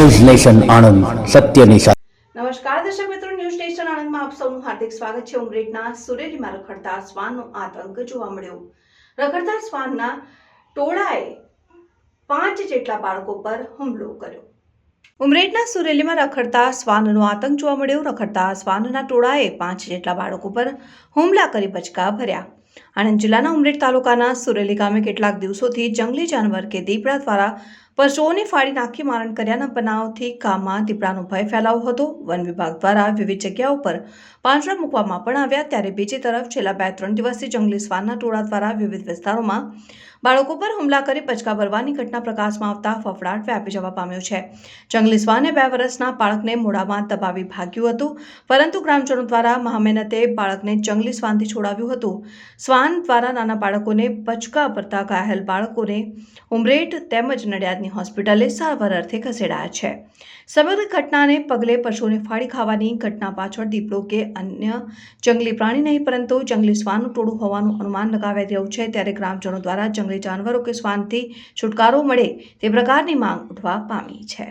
News nation Anand સત્યની સાથે નમસ્કાર દર્શક મિત્રો, ન્યૂઝ સ્ટેશન આણંદમાં આપ સૌનું હાર્દિક સ્વાગત છે. ઉમરેઠના સુરેલીમાં રખડતા શ્વાનનો આતંક જોવા મળ્યો. રખડતા શ્વાનના ટોળાએ પાંચ જેટલા બાળકો પર હુમલો કર્યો. ઉમરેઠના સુરેલીમાં રખડતા શ્વાનનો આતંક જોવા મળ્યો. રખડતા શ્વાનના ટોળાએ પાંચ જેટલા બાળકો પર હુમલા કરી બચકા ભર્યા. આણંદ જિલ્લાના ઉમરેઠ તાલુકાના સુરેલી ગામે કેટલાક દિવસોથી જંગલી જાનવર કે દીપડા દ્વારા પશુઓને ફાડી નાખી મારણ કર્યાના બનાવથી ગામમાં દીપડાનો ભય ફેલાવો હતો. વન વિભાગ દ્વારા વિવિધ જગ્યાઓ પર પાંજરા મૂકવામાં પણ આવ્યા ત્યારે બીજી તરફ છેલ્લા બે ત્રણ દિવસથી જંગલી શ્વાનના ટોળા દ્વારા વિવિધ વિસ્તારોમાં બાળકો પર હુમલા કરી પચકા ભરવાની ઘટના પ્રકાશમાં આવતા ફફડાટ વ્યાપી જવા પામ્યો છે. જંગલી શ્વાને બે વર્ષના બાળકને મોઢામાં દબાવી ભાગ્યું હતું, પરંતુ ગ્રામજનો દ્વારા મહામહેનતે બાળકને જંગલી શ્વાનથી છોડાવ્યું હતું. શ્વાન દ્વારા નાના બાળકોને પચકા ભરતા ઘાયલ બાળકોને ઉમરેઠ તેમજ નડિયાદની હોસ્પિટલે સારવાર અર્થે ખસેડાયા છે. સમગ્ર ઘટનાને પગલે પશુઓને ફાડી ખાવાની ઘટના પાછળ દીપડો કે અન્ય જંગલી પ્રાણી નહીં, પરંતુ જંગલી શ્વાનનું ટોળું હોવાનું અનુમાન લગાવાઈ રહ્યું છે. ત્યારે ગ્રામજનો દ્વારા જંગલી જાનવરો કે શ્વાનથી છુટકારો મળે તે પ્રકારની માંગ ઉઠવા પામી છે.